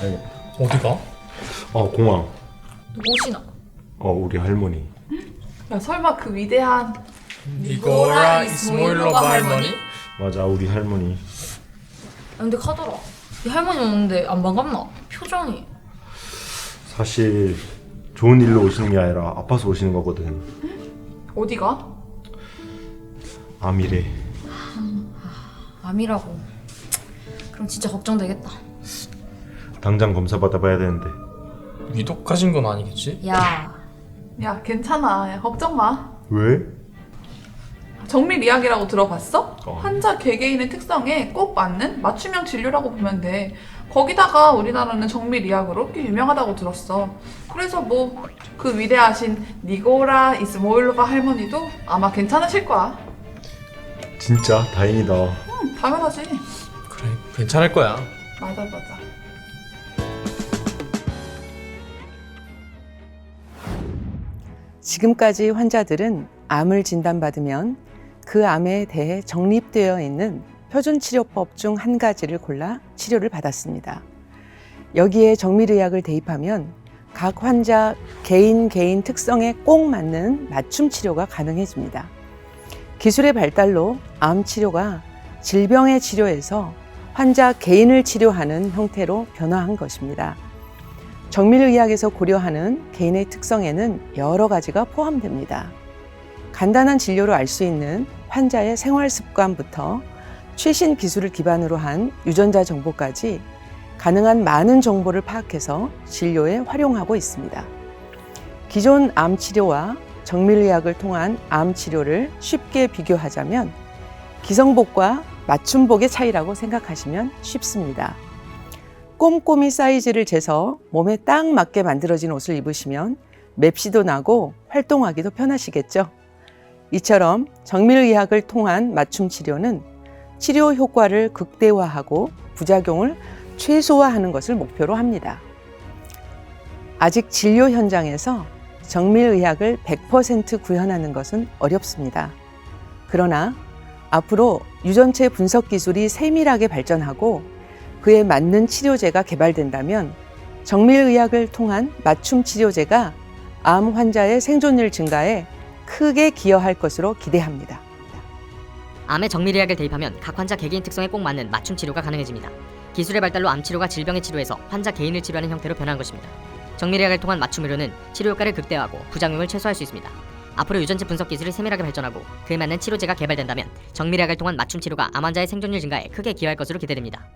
알겠다. 어디가? 아 공항. 옷이나. 어 우리 할머니. 야 설마 그 위대한 니고라 이스모일로바 할머니? 맞아 우리 할머니. 아, 근데 카더라. 이 할머니 오는데 안 반갑나? 표정이. 사실 좋은 일로 오시는 게 아니라 아파서 오시는 거거든. 어디가? 암이래. 암이라고. 그럼 진짜 걱정되겠다. 당장 검사 받아봐야 되는데. 위독하신 건 아니겠지? 야, 야 괜찮아 야, 걱정 마 왜? 정밀의학이라고 들어봤어? 어. 환자 개개인의 특성에 꼭 맞는 맞춤형 진료라고 보면 돼 거기다가 우리나라는 정밀의학으로 꽤 유명하다고 들었어 그래서 뭐 그 위대하신 니고라 이스모일로바 할머니도 아마 괜찮으실 거야 진짜 다행이다. 응 당연하지 그래 괜찮을 거야 맞아 맞아 지금까지 환자들은 암을 진단받으면 그 암에 대해 정립되어 있는 표준 치료법 중 한 가지를 골라 치료를 받았습니다. 여기에 정밀의학을 대입하면 각 환자 개인 개인 특성에 꼭 맞는 맞춤 치료가 가능해집니다. 기술의 발달로 암 치료가 질병의 치료에서 환자 개인을 치료하는 형태로 변화한 것입니다. 정밀의학에서 고려하는 개인의 특성에는 여러 가지가 포함됩니다. 간단한 진료로 알 수 있는 환자의 생활 습관부터 최신 기술을 기반으로 한 유전자 정보까지 가능한 많은 정보를 파악해서 진료에 활용하고 있습니다. 기존 암 치료와 정밀의학을 통한 암 치료를 쉽게 비교하자면 기성복과 맞춤복의 차이라고 생각하시면 쉽습니다. 꼼꼼히 사이즈를 재서 몸에 딱 맞게 만들어진 옷을 입으시면 맵시도 나고 활동하기도 편하시겠죠. 이처럼 정밀의학을 통한 맞춤 치료는 치료 효과를 극대화하고 부작용을 최소화하는 것을 목표로 합니다. 아직 진료 현장에서 정밀의학을 100% 구현하는 것은 어렵습니다. 그러나 앞으로 유전체 분석 기술이 세밀하게 발전하고 그에 맞는 치료제가 개발된다면 정밀의학을 통한 맞춤 치료제가 암 환자의 생존율 증가에 크게 기여할 것으로 기대합니다. 암의 정밀의학을 대입하면 각 환자 개개인 특성에 꼭 맞는 맞춤 치료가 가능해집니다. 기술의 발달로 암 치료가 질병의 치료에서 환자 개인을 치료하는 형태로 변한 것입니다. 정밀의학을 통한 맞춤 의료는 치료 효과를 극대화하고 부작용을 최소화할 수 있습니다. 앞으로 유전체 분석 기술이 세밀하게 발전하고 그에 맞는 치료제가 개발된다면 정밀의학을 통한 맞춤 치료가 암 환자의 생존율 증가에 크게 기여할 것으로 기대됩니다.